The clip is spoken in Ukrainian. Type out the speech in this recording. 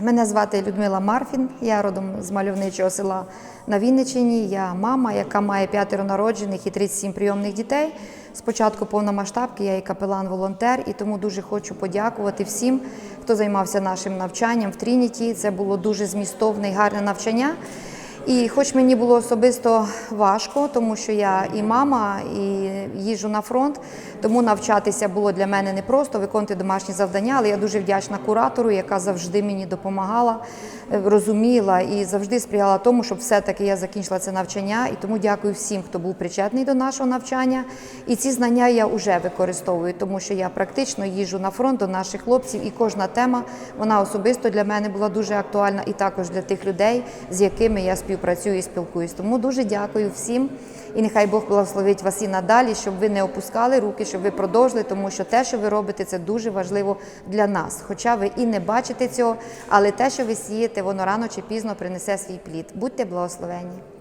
Мене звати Людмила Марфін. Я родом з мальовничого села на Вінниччині. Я мама, яка має п'ятеро народжених і 37 прийомних дітей. Спочатку повномасштабки я і капелан-волонтер, і тому дуже хочу подякувати всім, хто займався нашим навчанням в Трініті. Це було дуже змістовне і гарне навчання. І хоч мені було особисто важко, тому що я і мама, і їжджу на фронт, тому навчатися було для мене непросто, виконувати домашні завдання, але я дуже вдячна куратору, яка завжди мені допомагала, е, розуміла і завжди сприяла тому, щоб все-таки я закінчила це навчання. І тому дякую всім, хто був причетний до нашого навчання. І ці знання я вже використовую, тому що я практично їжджу на фронт до наших хлопців, і кожна тема вона особисто для мене була дуже актуальна, і також для тих людей, з якими я співпрацюю і спілкуюсь. Тому дуже дякую всім. І нехай Бог благословить вас і надалі, щоб ви не опускали руки, щоб ви продовжили, тому що те, що ви робите, це дуже важливо для нас. Хоча ви і не бачите цього, але те, що ви сієте, воно рано чи пізно принесе свій плід. Будьте благословені.